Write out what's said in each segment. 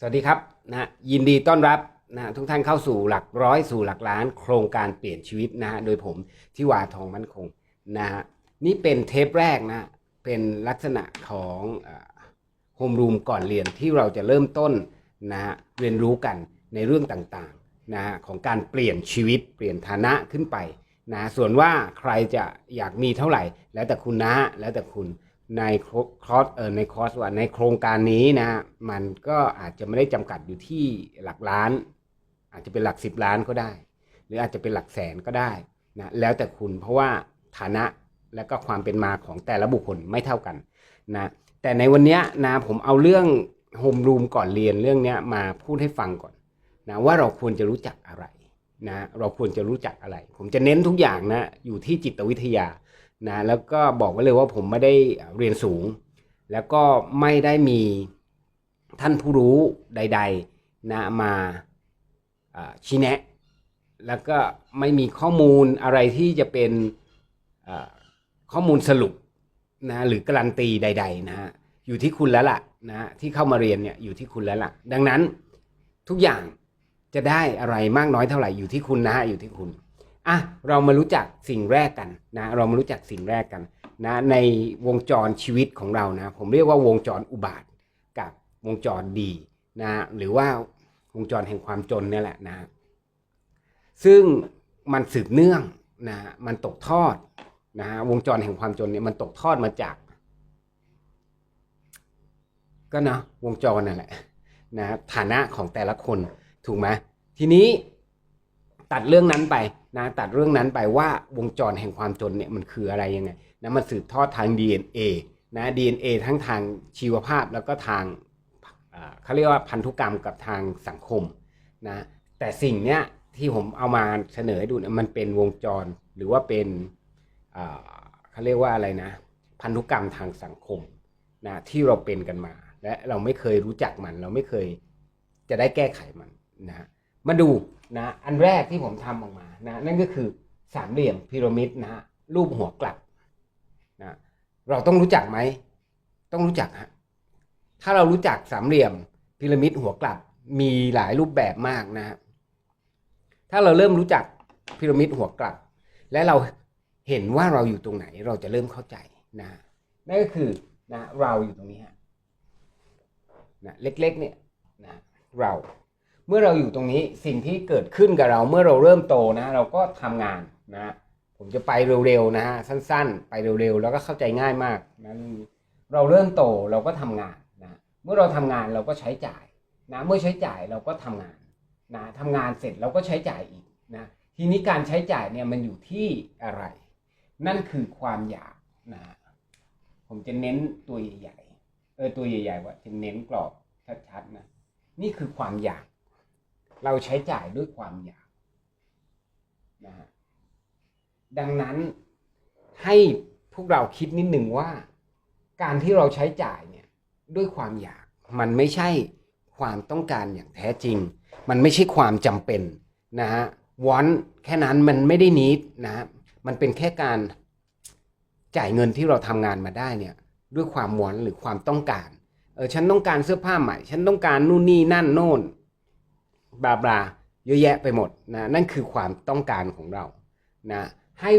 สวัสดีครับนะยินดีต้อนรับนะทุกท่านเข้าสู่หลักร้อยสู่หลักล้าน โครงการเปลี่ยนชีวิตนะฮะโดยผมที่วาทองมั่นคงนะฮะนี่เป็นเทปแรกนะเป็นลักษณะของโฮมรูมก่อนเรียนที่เราจะเริ่มต้นนะฮะเรียนรู้กันในเรื่องต่างๆนะฮะของการเปลี่ยนชีวิตเปลี่ยนฐานะขึ้นไปนะส่วนว่าใครจะอยากมีเท่าไหร่ แล้วแต่คุณนะฮะแล้วแต่คุณ ในคอร์สเออในคอร์สว่าในโครงการนี้นะมันก็อาจจะไม่ได้จำกัดอยู่ที่หลักล้าน อาจจะเป็นหลักสิบล้านก็ได้ หรืออาจจะเป็นหลักแสนก็ได้นะแล้วแต่คุณเพราะว่าฐานะและก็ความเป็นมาของแต่ละบุคคลไม่เท่ากันนะแต่ในวันนี้นะผมเอาเรื่องโฮมรูมก่อนเรียนเรื่องนี้มาพูดให้ฟังก่อนนะว่าเราควรจะรู้จักอะไรนะเราควรจะรู้จักอะไร ผมจะเน้นทุกอย่างนะอยู่ที่จิตวิทยา นะแล้วก็บอกไว้เลยว่าผมไม่ได้เรียนสูง แล้วก็ไม่ได้มีท่านผู้รู้ใด ๆนะมาชี้แนะ แล้วก็ไม่มีข้อมูลอะไรที่จะเป็นข้อมูลสรุปนะหรือการันตีใด ๆ นะฮะอยู่ที่คุณแล้วล่ะนะที่เข้ามาเรียนเนี่ยอยู่ที่คุณแล้วล่ะ ดังนั้นทุกอย่างจะได้อะไรมากน้อยเท่าไหร่อยู่ที่คุณนะฮะอยู่ที่คุณ อะเรามารู้จักสิ่งแรกกันนะเรามารู้จักสิ่งแรกกันนะในวงจรชีวิตของเรานะผมเรียกว่าวงจรอุบาทกับวงจรดีนะหรือว่าวงจรแห่งความจนนี่แหละนะซึ่งมันสืบเนื่องนะมันตกทอดนะวงจรแห่งความจนเนี่ยมันตกทอดมาจาก ก็นะวงจรนั่นแหละนะฐานะของแต่ละคนถูกไหมทีนี้ ตัดเรื่องนั้นไปนะตัดเรื่องนั้นไปว่าวงจรแห่งความจนเนี่ยมันคืออะไรยังไงนะมันสืบทอดทาง DNA นะ DNA ทั้งทางชีวภาพแล้วก็ทางเขาเรียกว่าพันธุกรรมกับทางสังคมนะแต่สิ่งเนี้ยที่ผมเอามาเสนอให้ดูเนี่ยมันเป็นวงจรหรือว่าเป็นเขาเรียกว่าอะไรนะ พันธุกรรมทางสังคมนะที่เราเป็นกันมา และเราไม่เคยรู้จักมัน เราไม่เคยจะได้แก้ไขมันนะ มาดูนะอันแรกที่ผมทำออกมานะนั่นก็คือสามเหลี่ยมพีระมิดนะรูปหัวกลับนะเราต้องรู้จักไหม ต้องรู้จักฮะถ้าเรารู้จักสามเหลี่ยมพีระมิดหัวกลับมีหลายรูปแบบมากนะถ้าเราเริ่มรู้จักพีระมิดหัวกลับ และเราเห็นว่าเราอยู่ตรงไหน เราจะเริ่มเข้าใจนะนั่นก็คือนะเราอยู่ตรงนี้ฮะนะเล็กๆเนี่ยนะเรา เมื่อเราอยู่ตรงนี้สิ่งที่เกิดขึ้นกับเราเมื่อเราเริ่มโตนะ เราก็ทำงานนะผมจะไปเร็วๆนะฮะสั้นๆ ไปเร็วๆ แล้วก็เข้าใจง่ายมากนะเราเริ่มโตเราก็ทำงานนะเมื่อเราทำงานเราก็ใช้จ่ายนะเมื่อใช้จ่ายเราก็ทำงานนะทำงานเสร็จเราก็ใช้จ่ายอีกนะทีนี้การใช้จ่ายเนี่ยมันอยู่ที่อะไร นั่นคือความอยากนะผมจะเน้นตัวใหญ่ๆเออตัวใหญ่ๆว่าจะเน้นกรอบชัดๆนะนี่คือความอยาก เราใช้จ่ายด้วยความอยากนะฮะดังนั้นให้พวกเราคิดนิดหนึ่งว่า การที่เราใช้จ่ายเนี่ยด้วยความอยาก มันไม่ใช่ความต้องการอย่างแท้จริง มันไม่ใช่ความจำเป็นนะฮะวอนแค่นั้นมันไม่ได้นิดนะฮะมันเป็นแค่การจ่ายเงินที่เราทำงานมาได้เนี่ยด้วยความวอนหรือความต้องการเออฉันต้องการเสื้อผ้าใหม่ ฉันต้องการนู่นนี่นั่นโน่น บลาบลาเยอะแยะไปหมดนะนั่นคือความต้องการของเรานะให้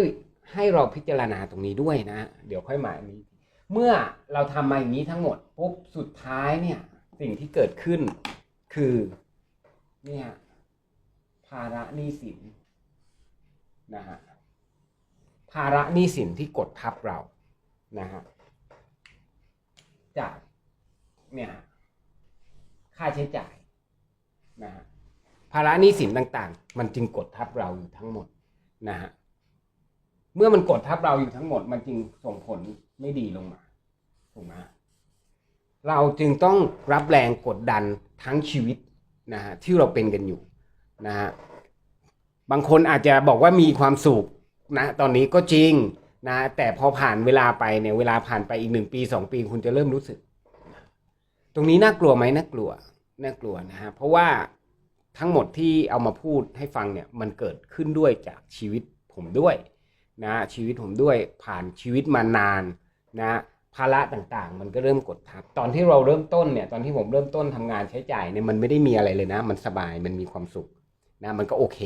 ให้เราพิจารณาตรงนี้ด้วยนะ เดี๋ยวค่อยมาอันนี้ เมื่อเราทำมาอย่างนี้ทั้งหมดปุ๊บสุดท้ายเนี่ยสิ่งที่เกิดขึ้นคือเนี่ยภาระหนี้สินนะฮะภาระหนี้สินที่กดทับเรานะฮะจากเนี่ยค่าใช้จ่ายนะฮะ ภาระหนี้สินต่างๆ มันจึงกดทับเราอยู่ทั้งหมดนะฮะเมื่อมันกดทับเราอยู่ทั้งหมด มันจึงส่งผลไม่ดีลงมาถูกไหมเราจึงต้องรับแรงกดดันทั้งชีวิตนะฮะที่เราเป็นกันอยู่นะฮะบางคนอาจจะบอกว่ามีความสุขนะตอนนี้ก็จริงนะแต่พอผ่านเวลาไปเนี่ยเวลาผ่านไปอีกหนึ่งปีสองปีคุณจะเริ่มรู้สึก ตรงนี้น่ากลัวไหมน่ากลัวน่ากลัวนะฮะเพราะว่า ทั้งหมดที่เอามาพูดให้ฟังเนี่ยมันเกิดขึ้นด้วยจากชีวิตผมด้วยนะชีวิตผมด้วยผ่านชีวิตมานานนะภาระต่างๆ มันก็เริ่มกดทับตอนที่เราเริ่มต้นเนี่ยตอนที่ผมเริ่มต้นทำงานใช้จ่ายเนี่ยมันไม่ได้มีอะไรเลยนะ มันสบายมันมีความสุขนะมันก็โอเค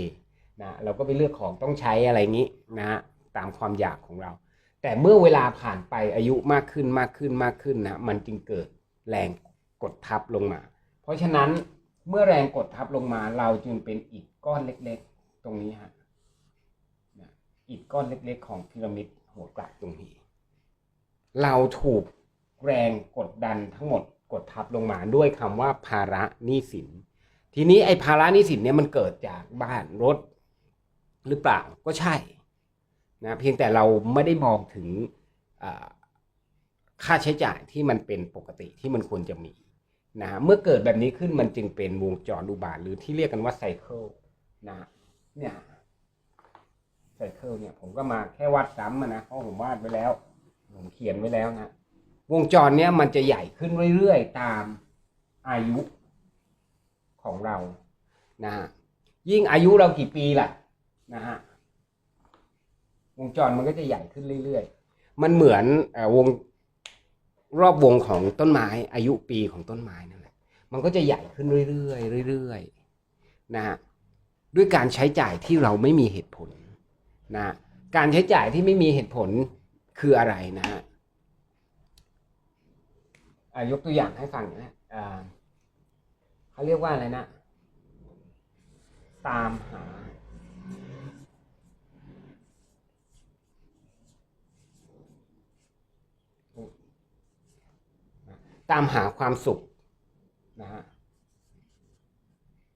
นะเราก็ไปเลือกของต้องใช้อะไรงี้นะฮะตามความอยากของเรา แต่เมื่อเวลาผ่านไปอายุมากขึ้นมากขึ้นมากขึ้นนะมันจึงเกิดแรงกดทับลงมา เพราะฉะนั้น เมื่อแรงกดทับลงมาเราจึงเป็นอิฐก้อนเล็กๆ ตรงนี้ฮะอิฐก้อนเล็กๆ ของพีระมิดหัวกลับตรงนี้ เราถูกแรงกดดันทั้งหมดกดทับลงมาด้วยคำว่าภาระหนี้สิน ทีนี้ไอ้ภาระหนี้สินเนี่ยมันเกิดจากบ้านรถหรือเปล่าก็ใช่นะเพียงแต่เราไม่ได้มองถึงค่าใช้จ่ายที่มันเป็นปกติที่มันควรจะมี นะเมื่อเกิดแบบนี้ขึ้นมันจึงเป็นวงจรอุบาทหรือที่เรียกกันว่าไซเคิลนะเนี่ยไซเคิลเนี่ยผมก็มาแค่วัดซ้ำนะเพราะผมวาดไว้แล้ว ผมเขียนไว้แล้วนะวงจรเนี้ยมันจะใหญ่ขึ้นเรื่อยๆตามอายุของเรานะฮะยิ่งอายุเรากี่ปีล่ะนะฮะวงจรมันก็จะใหญ่ขึ้นเรื่อยๆ มันเหมือนอวง รอบวงของต้นไม้อายุปีของต้นไม้นั่นแหละมันก็จะใหญ่ขึ้นเรื่อยๆเรื่อยๆนะฮะด้วยการใช้จ่ายที่เราไม่มีเหตุผลนะการใช้จ่ายที่ไม่มีเหตุผลคืออะไรนะฮะยกตัวอย่างให้ฟังนะเขาเรียกว่าอะไรนะ ตามหา ตามหาความสุขนะฮะ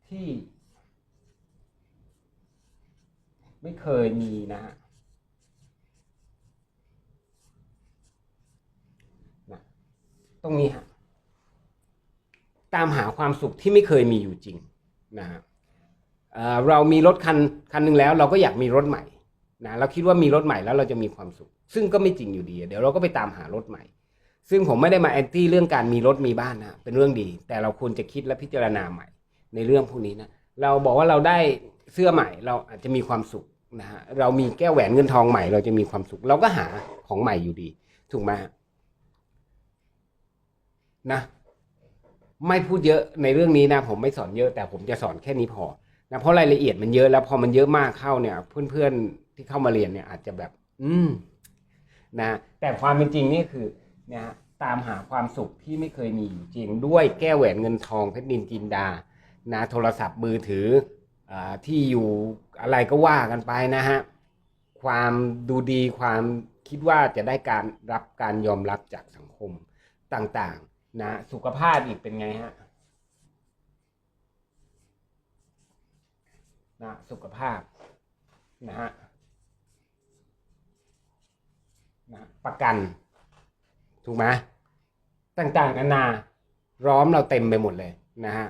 ที่ ไม่เคยมีนะฮะตรงนี้ฮะตามหาความสุขที่ไม่เคยมีอยู่จริงนะฮะเออเรามีรถคันคันหนึ่งแล้ว เราก็อยากมีรถใหม่นะเราคิดว่ามีรถใหม่แล้วเราจะมีความสุข ซึ่งก็ไม่จริงอยู่ดี เดี๋ยวเราก็ไปตามหารถใหม่ ซึ่งผมไม่ได้มาแอนตี้เรื่องการมีรถมีบ้านนะเป็นเรื่องดี แต่เราควรจะคิดและพิจารณาใหม่ ในเรื่องพวกนี้นะเราบอกว่าเราได้เสื้อใหม่เราอาจจะมีความสุขนะฮะเรามีแก้วแหวนเงินทองใหม่ เราจะมีความสุข เราก็หาของใหม่อยู่ดี ถูกไหมฮะนะ ไม่พูดเยอะในเรื่องนี้นะ ผมไม่สอนเยอะ แต่ผมจะสอนแค่นี้พอนะเพราะรายละเอียดมันเยอะแล้วพอมันเยอะมากเข้าเนี่ย เพื่อนๆที่เข้ามาเรียนเนี่ย อาจจะแบบ อืม นะ แต่ความเป็นจริงนี่คือ นะตามหาความสุขที่ไม่เคยมีอยู่จริง ด้วยแก้วแหวนเงินทองเพชรนินจินดานะโทรศัพท์มือถืออที่อยู่อะไรก็ว่ากันไปนะฮะความดูดีความคิดว่าจะได้การรับการยอมรับจากสังคมต่างๆนะสุขภาพอีกเป็นไงฮะนะสุขภาพนะฮะนะประกัน ถูกไหมต่างๆนานาร้อมเราเต็มไปหมดเลยนะฮะ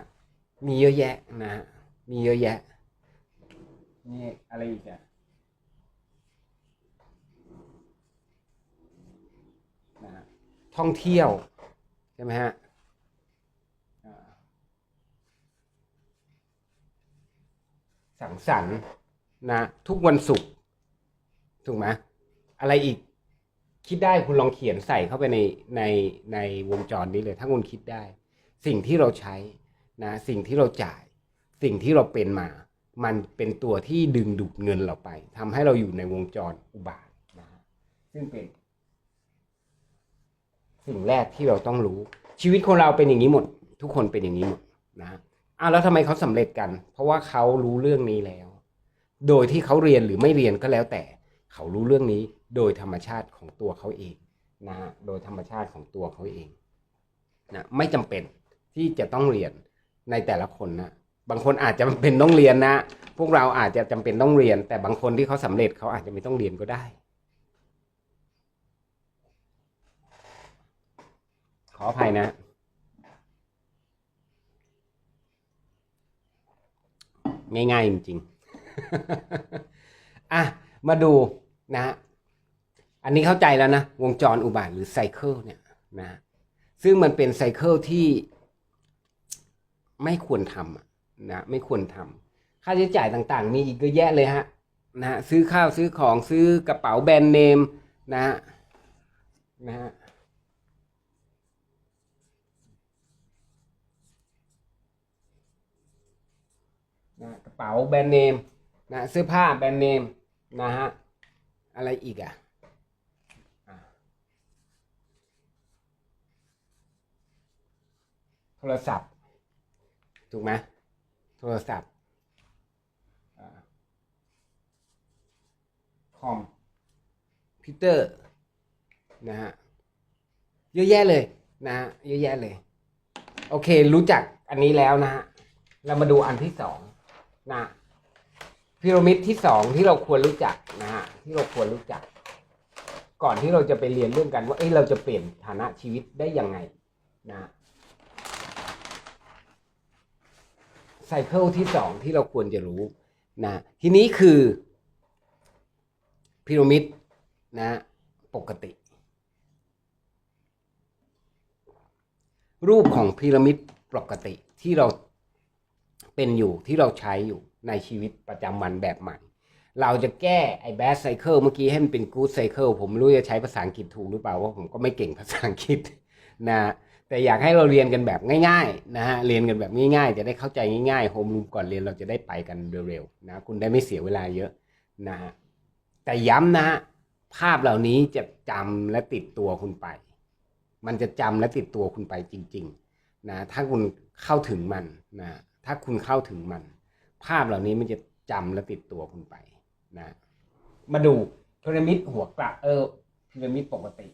มีเยอะแยะนะฮะมีเยอะแยะนี่อะไรอีกอะนะฮะท่องเที่ยวใช่ไหมฮะอ่าสังสรรค์นะทุกวันศุกร์ถูกไหมอะไรอีก คิดได้คุณลองเขียนใส่เข้าไปในในในวงจรนี้เลย ถ้าคุณคิดได้ สิ่งที่เราใช้นะสิ่งที่เราจ่าย สิ่งที่เราเป็นมา มันเป็นตัวที่ดึงดูดเงินเราไปทำให้เราอยู่ในวงจรอุบาทนะซึ่งเป็น สิ่งแรกที่เราต้องรู้ ชีวิตคนเราเป็นอย่างนี้หมด ทุกคนเป็นอย่างนี้หมดนะอ้าวแล้วทำไมเขาสำเร็จกัน เพราะว่าเขารู้เรื่องนี้แล้ว โดยที่เขาเรียนหรือไม่เรียนก็แล้วแต่ เขารู้เรื่องนี้ โดยธรรมชาติของตัวเขาเองนะฮะโดยธรรมชาติของตัวเขาเองนะไม่จำเป็นที่จะต้องเรียนในแต่ละคนนะบางคนอาจจะจำเป็นต้องเรียนนะ พวกเราอาจจะจำเป็นต้องเรียน แต่บางคนที่เขาสำเร็จเขาอาจจะไม่ต้องเรียนก็ได้ ขออภัยนะง่ายๆจริงๆ อะ มาดูนะ อันนี้เข้าใจแล้วนะ วงจรอุบาทหรือไซเคิลเนี่ยนะซึ่งมันเป็นไซเคิลที่ไม่ควรทำนะไม่ควรทำค่าใช้จ่ายต่างๆ มีอีกเยอะแยะเลยฮะนะซื้อข้าวซื้อของซื้อกระเป๋าแบรนด์เนมนะนะะนะกระเป๋าแบรนด์เนมนะเสื้อผ้าแบรนด์เนมนะฮะอะไรอีกอะ่ะ ทรศัพท์ ถูกไหมโทรศัพท์คอมพิวเตอร์นะฮะเยอะแยะเลยนะฮะเยอะแยะเลย โอเค รู้จักอันนี้แล้วนะฮะเรามาดูอันที่สองนะพีระมิดที่สองที่เราควรรู้จักนะฮะที่เราควรรู้จัก ก่อนที่เราจะไปเรียนเรื่องกันว่าเอ้ยเราจะเปลี่ยนฐานะชีวิตได้ยังไงนะ ซเคิลที่สองที่เราควรจะรู้นะทีนี้คือพีระมิดนะปกติ รูปของพีระมิดปกติที่เราเป็นอยู่ที่เราใช้อยู่ในชีวิตประจำวันแบบใหม่ เราจะแก้ไอ้แบดไซเคิลเมื่อกี้ให้มันเป็นกู๊ดไซเคิลผมไม่รู้จะใช้ภาษาอังกฤษถูกหรือเปล่าว่าผมก็ไม่เก่งภาษาอังกฤษนะ แต่อยากให้เราเรียนกันแบบง่ายๆนะฮะเรียนกันแบบง่ายๆ จะได้เข้าใจง่ายๆโฮมรูมก่อนเรียนเราจะได้ไปกันเร็วๆนะคุณได้ไม่เสียเวลาเยอะนะฮะแต่ย้ำนะฮะภาพเหล่านี้จะจำและติดตัวคุณไป มันจะจำและติดตัวคุณไปจริง ๆ นะ ถ้าคุณเข้าถึงมันนะถ้าคุณเข้าถึงมัน ภาพเหล่านี้มันจะจำและติดตัวคุณไปนะมาดูพีระมิดหัวกระเออพีระมิดปกติ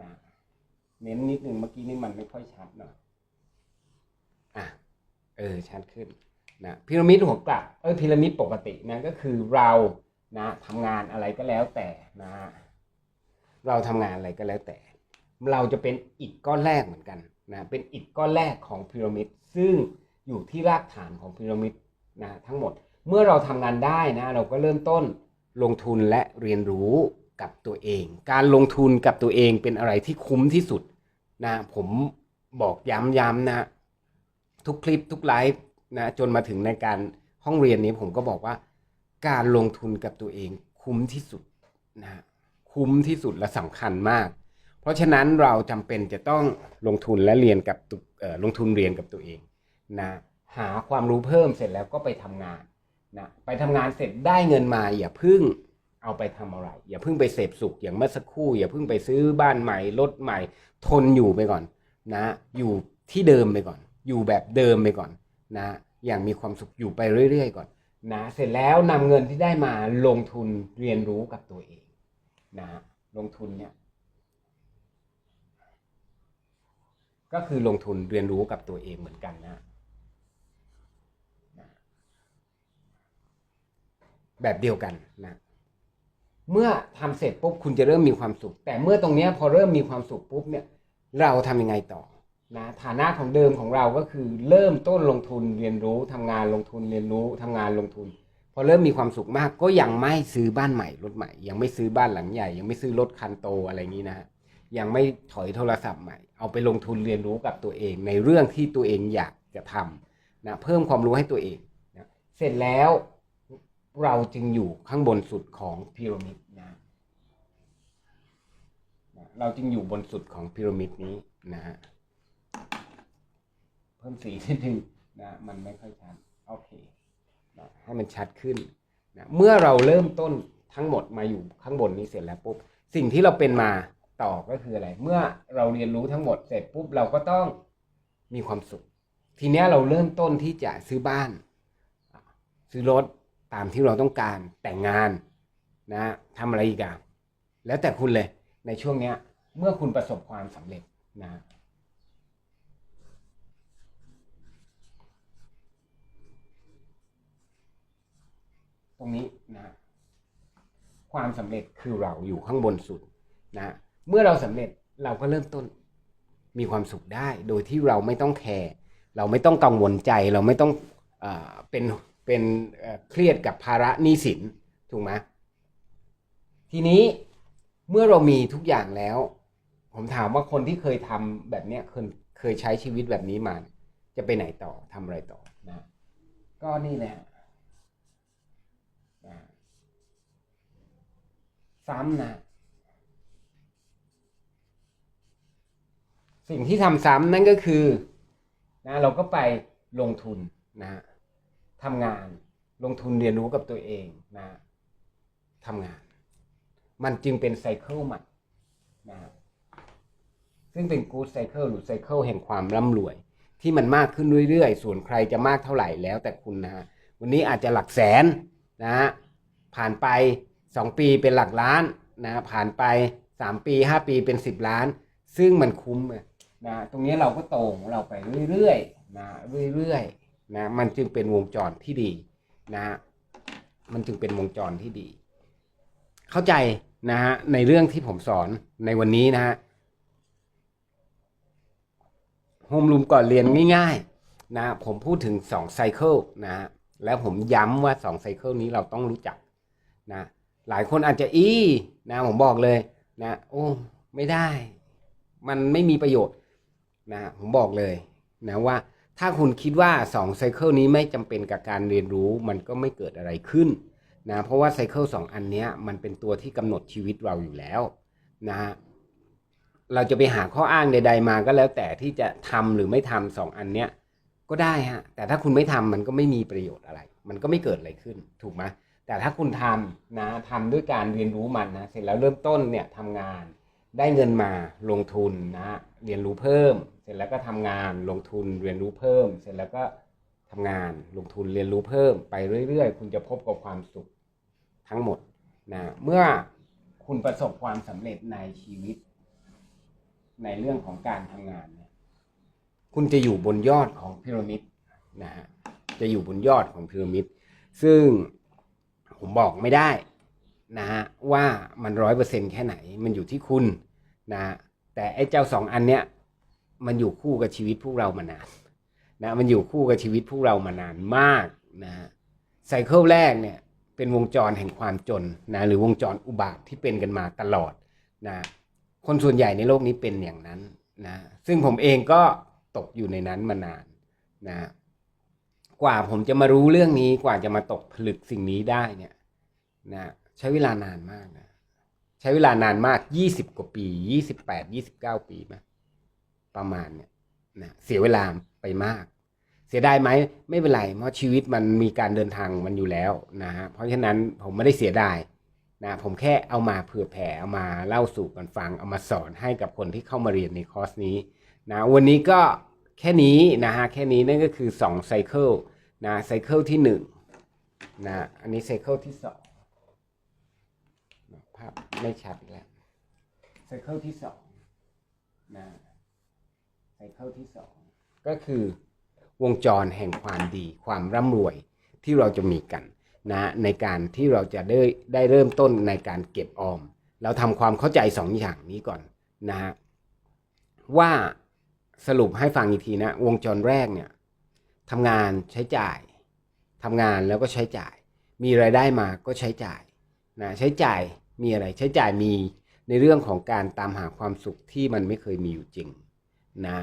นะ เน้นนิดนึงเมื่อกี้นี่มันไม่ค่อยชัดหน่อยอะเออชัดขึ้นนะพีระมิดหัวกลับเออพีระมิดปกตินะก็คือเรานะทำงานอะไรก็แล้วแต่นะฮะเราทำงานอะไรก็แล้วแต่ เราจะเป็นอิฐก้อนแรกเหมือนกันนะเป็นอิฐก้อนแรกของพีระมิดซึ่งอยู่ที่รากฐานของพีระมิดนะทั้งหมด เมื่อเราทำงานได้นะเราก็เริ่มต้นลงทุนและเรียนรู้ กับตัวเอง การลงทุนกับตัวเองเป็นอะไรที่คุ้มที่สุดนะผมบอกย้ำๆนะ ทุกคลิปทุกไลฟ์นะจนมาถึงในการห้องเรียนนี้ผมก็บอกว่า การลงทุนกับตัวเองคุ้มที่สุดนะคุ้มที่สุดและสำคัญมาก เพราะฉะนั้นเราจำเป็นจะต้องลงทุนและเรียนกับตัวลงทุนเรียนกับตัวเองนะหาความรู้เพิ่มเสร็จแล้วก็ไปทำงานนะไปทำงานเสร็จได้เงินมาอย่าพึ่ง เอาไปทำอะไร อย่าเพึ่งไปเสพสุขอย่างเมื่อสักครู่ อย่าเพึ่งไปซื้อบ้านใหม่รถใหม่ ทนอยู่ไปก่อนนะ อยู่ที่เดิมไปก่อน อยู่แบบเดิมไปก่อนนะ อย่างมีความสุขอยู่ไปเรื่อย ๆ ก่อนนะเสร็จแล้วนำเงินที่ได้มาลงทุนเรียนรู้กับตัวเองนะลงทุนเนี่ยก็คือลงทุนเรียนรู้กับตัวเองเหมือนกันนะ แบบเดียวกันนะ เมื่อทำเสร็จปุ๊บคุณจะเริ่มมีความสุข แต่เมื่อตรงนี้พอเริ่มมีความสุขปุ๊บเนี่ยเราทำยังไงต่อนะฐานะของเดิมของเราก็คือเริ่มต้นลงทุนเรียนรู้ทำงานลงทุนเรียนรู้ทำงานลงทุน พอเริ่มมีความสุขมากก็ยังไม่ซื้อบ้านใหม่รถใหม่ ยังไม่ซื้อบ้านหลังใหญ่ ยังไม่ซื้อรถคันโตอะไรอย่างนี้นะฮะยังไม่ถอยโทรศัพท์ใหม่ เอาไปลงทุนเรียนรู้กับตัวเอง ในเรื่องที่ตัวเองอยากจะทำนะเพิ่มความรู้ให้ตัวเองนะเสร็จแล้ว เราจึงอยู่ข้างบนสุดของพีระมิดนะเราจึงอยู่บนสุดของพีระมิดนี้นะฮะเพิ่มสีนิดนึงนะมันไม่ค่อยชัดโอเคนะให้มันชัดขึ้นนะเมื่อเราเริ่มต้นทั้งหมดมาอยู่ข้างบนนี้เสร็จแล้วปุ๊บสิ่งที่เราเป็นมาต่อก็คืออะไร เมื่อเราเรียนรู้ทั้งหมดเสร็จปุ๊บเราก็ต้องมีความสุข ทีนี้เราเริ่มต้นที่จะซื้อบ้าน ซื้อรถ ตามที่เราต้องการแต่งงานนะทำอะไรอีกอะแล้วแต่คุณเลยในช่วงเนี้ย เมื่อคุณประสบความสำเร็จนะตรงนี้นะความสำเร็จคือเราอยู่ข้างบนสุดนะเมื่อเราสำเร็จเราก็เริ่มต้นมีความสุขได้ โดยที่เราไม่ต้องแคร์เราไม่ต้องกังวลใจ เราไม่ต้องเออเป็น เป็นเครียดกับภาระหนี้สินถูกไหมทีนี้เมื่อเรามีทุกอย่างแล้ว ผมถามว่าคนที่เคยทำแบบเนี้ยเคยเคยใช้ชีวิตแบบนี้มา จะไปไหนต่อทำอะไรต่อนะก็นี่แหละนะซ้ำนะสิ่งที่ทำซ้ำนั่นก็คือนะเราก็ไปลงทุนนะ ทำงาน ลงทุนเรียนรู้กับตัวเองนะทำงาน มันจึงเป็นไซเคิลใหม่นะซึ่งเป็นกู๊ดไซเคิลหรือไซเคิลแห่งความร่ำรวย ที่มันมากขึ้นเรื่อยๆ ส่วนใครจะมากเท่าไหร่แล้วแต่คุณนะฮะวันนี้อาจจะหลักแสนนะฮะผ่านไป 2 ปีเป็นหลักล้านนะผ่านไป 3 ปี 5 ปีเป็น 10 ล้าน ซึ่งมันคุ้มอะนะตรงนี้เราก็โตของเราไปเรื่อยๆนะเรื่อยๆ นะมันจึงเป็นวงจรที่ดีนะฮะมันจึงเป็นวงจรที่ดี เข้าใจนะฮะในเรื่องที่ผมสอนในวันนี้นะฮะโฮมรูมก่อนเรียนง่ายๆนะผมพูดถึง2ไซเคิลนะฮะแล้วผมย้ำว่า2ไซเคิลนี้เราต้องรู้จักนะหลายคนอาจจะอีนะผมบอกเลยนะโอ้ไม่ได้ มันไม่มีประโยชน์นะผมบอกเลยนะว่า ถ้าคุณคิดว่า2ไซเคิลนี้ไม่จำเป็นกับการเรียนรู้มันก็ไม่เกิดอะไรขึ้นนะเพราะว่าไซเคิลสองอันเนี้ยมันเป็นตัวที่กำหนดชีวิตเราอยู่แล้วนะฮะเราจะไปหาข้ออ้างใด ๆ มาก็แล้วแต่ที่จะทำหรือไม่ทำสองอันเนี้ยก็ได้ฮะแต่ถ้าคุณไม่ทำมันก็ไม่มีประโยชน์อะไร มันก็ไม่เกิดอะไรขึ้นถูกไหมแต่ถ้าคุณทำนะทำด้วยการเรียนรู้มันนะเสร็จแล้วเริ่มต้นเนี่ยทำงาน ได้เงินมาลงทุนนะเรียนรู้เพิ่ม เสร็จแล้วก็ทำงานลงทุนเรียนรู้เพิ่ม เสร็จแล้วก็ทำงานลงทุนเรียนรู้เพิ่ม ไปเรื่อยๆ คุณจะพบกับความสุขทั้งหมดนะเมื่อคุณประสบความสำเร็จในชีวิต ในเรื่องของการทำงานเนี่ยคุณจะอยู่บนยอดของพีระมิดนะฮะจะอยู่บนยอดของพีระมิด ซึ่งผมบอกไม่ได้ นะฮะว่ามันร้อยเปอร์เซ็นแค่ไหน มันอยู่ที่คุณนะแต่ไอ้เจ้าสองอันเนี้ยมันอยู่คู่กับชีวิตพวกเรามานานนะมันอยู่คู่กับชีวิตพวกเรามานานมากนะฮะไซเคิลแรกเนี่ยเป็นวงจรแห่งความจนนะหรือวงจรอุบาทที่เป็นกันมาตลอดนะคนส่วนใหญ่ในโลกนี้เป็นอย่างนั้นนะซึ่งผมเองก็ตกอยู่ในนั้นมานานนะกว่าผมจะมารู้เรื่องนี้กว่าจะมาตกผลึกสิ่งนี้ได้เนี่ยนะ ใช้เวลานานมากนะใช้เวลานานมากยี่สิบกว่าปียี่สิบแปดยี่สิบเก้าปีมาประมาณเนี่ยนะเสียเวลาไปมาก เสียดายไหมไม่เป็นไร เพราะชีวิตมันมีการเดินทางมันอยู่แล้วนะฮะเพราะฉะนั้นผมไม่ได้เสียดายนะผมแค่เอามาเผื่อแผ่เอามาเล่าสู่กันฟังเอามาสอนให้กับคนที่เข้ามาเรียนในคอร์สนี้นะวันนี้ก็แค่นี้นะฮะแค่นี้นั่นก็คือ2ไซเคิลนะไซเคิลที่1นะอันนี้ไซเคิลที่2ับ ไม่ชัดแล้วไซเคิลที่สองนะไซเคิลที่สองก็คือวงจรแห่งความดี ความร่ำรวยที่เราจะมีกันนะในการที่เราจะได้ได้เริ่มต้นในการเก็บออม เราทำความเข้าใจสองอย่างนี้ก่อนนะฮะว่าสรุปให้ฟังอีกทีนะ วงจรแรกเนี่ยทำงานใช้จ่ายทำงานแล้วก็ใช้จ่าย มีรายได้มาก็ใช้จ่ายนะใช้จ่าย มีอะไรใช้จ่ายมีในเรื่องของการตามหาความสุขที่มันไม่เคยมีอยู่จริงนะ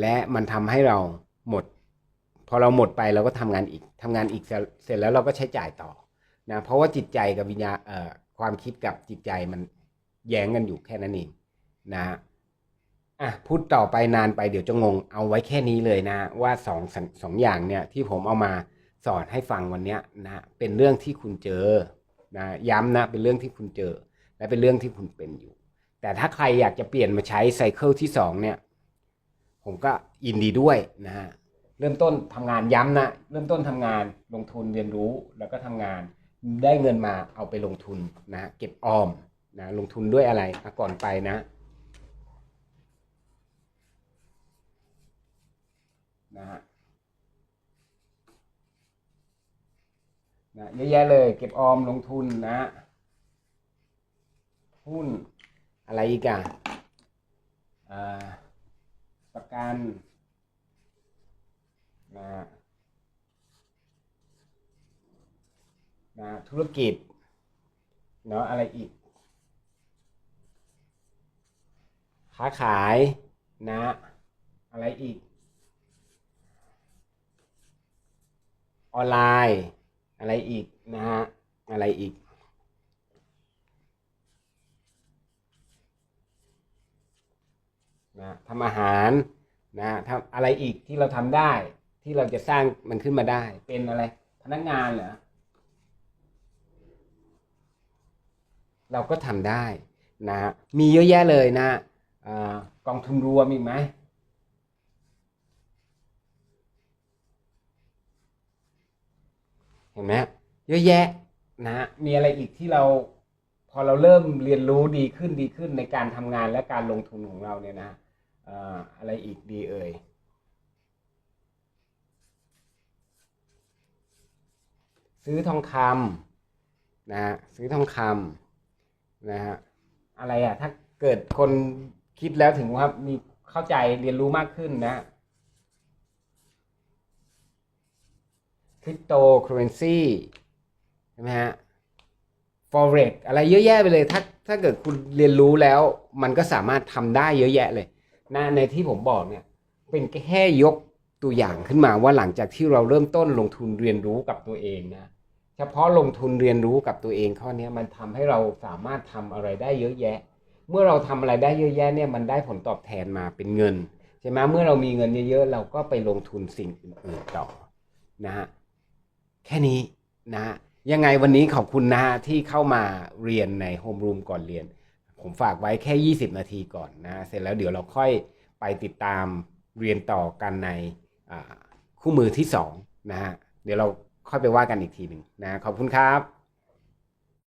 และมันทำให้เราหมด พอเราหมดไปเราก็ทำงานอีกทำงานอีกเสร็จแล้วเราก็ใช้จ่ายต่อนะเพราะว่าจิตใจกับวิญญาเอ่อความคิดกับจิตใจมันแย้งกันอยู่แค่นั้นเองนะอะพูดต่อไปนานไปเดี๋ยวจะงง เอาไว้แค่นี้เลยนะ ว่าสองสองสองอย่างเนี่ยที่ผมเอามาสอนให้ฟังวันเนี้ยนะเป็นเรื่องที่คุณเจอ นะย้ำนะเป็นเรื่องที่คุณเจอ และเป็นเรื่องที่คุณเป็นอยู่ แต่ถ้าใครอยากจะเปลี่ยนมาใช้ไซเคิลที่สองเนี่ยผมก็ยินดีด้วยนะฮะเริ่มต้นทำงานย้ำนะเริ่มต้นทำงานลงทุนเรียนรู้แล้วก็ทำงานได้เงินมาเอาไปลงทุนนะเก็บออมนะลงทุนด้วยอะไระก่อนไปนะนะฮะ นะเยอะแยะเลย เก็บออมลงทุนนะหุ้นอะไรอีกอะอ่าประกันนะนะธุรกิจเนาะอะไรอีก ค้าขายนะ อะไรอีก ออนไลน์ อะไรอีกนะฮะอะไรอีก นะทำอาหารนะทำอะไรอีกที่เราทำได้ ที่เราจะสร้างมันขึ้นมาได้ เป็นอะไรทนักงานเหรอเราก็ทำได้นะมีเยอะแยะเลยนะอากองทุนรวมอีกไหม เห็นไหมเยอะแยะนะฮะมีอะไรอีกที่เราพอเราเริ่มเรียนรู้ดีขึ้นดีขึ้นในการทำงานและการลงทุนของเราเนี่ยนะเอ่ออะไรอีกดีเอ่ยซื้อทองคำนะฮะซื้อทองคำนะฮะอะไรอะถ้าเกิดคนคิดแล้วถึงว่ามีเข้าใจเรียนรู้มากขึ้นนะ คริปโตเคอเรนซีใช่ไหมฮะ forex อะไรเยอะแยะไปเลยถ้าถ้าเกิดคุณเรียนรู้แล้ว มันก็สามารถทำได้เยอะแยะเลยนะในที่ผมบอกเนี่ย เป็นแค่ยกตัวอย่างขึ้นมาว่าหลังจากที่เราเริ่มต้นลงทุนเรียนรู้กับตัวเองนะเฉพาะลงทุนเรียนรู้กับตัวเองข้อนี้มันทำให้เราสามารถทำอะไรได้เยอะแยะ เมื่อเราทำอะไรได้เยอะแยะเนี่ยมันได้ผลตอบแทนมาเป็นเงินใช่ไหมเมื่อเรามีเงินเยอะๆเราก็ไปลงทุนสิ่งอื่นๆต่อนะฮะ แค่นี้นะยังไงวันนี้ขอบคุณนะที่เข้ามาเรียนในโฮมรูมก่อนเรียน ผมฝากไว้แค่ 20 นาทีก่อนนะ เสร็จแล้วเดี๋ยวเราค่อยไปติดตามเรียนต่อกันในคู่มือที่2นะฮะเดี๋ยวเราค่อยไปว่ากันอีกทีหนึ่งนะขอบคุณครับ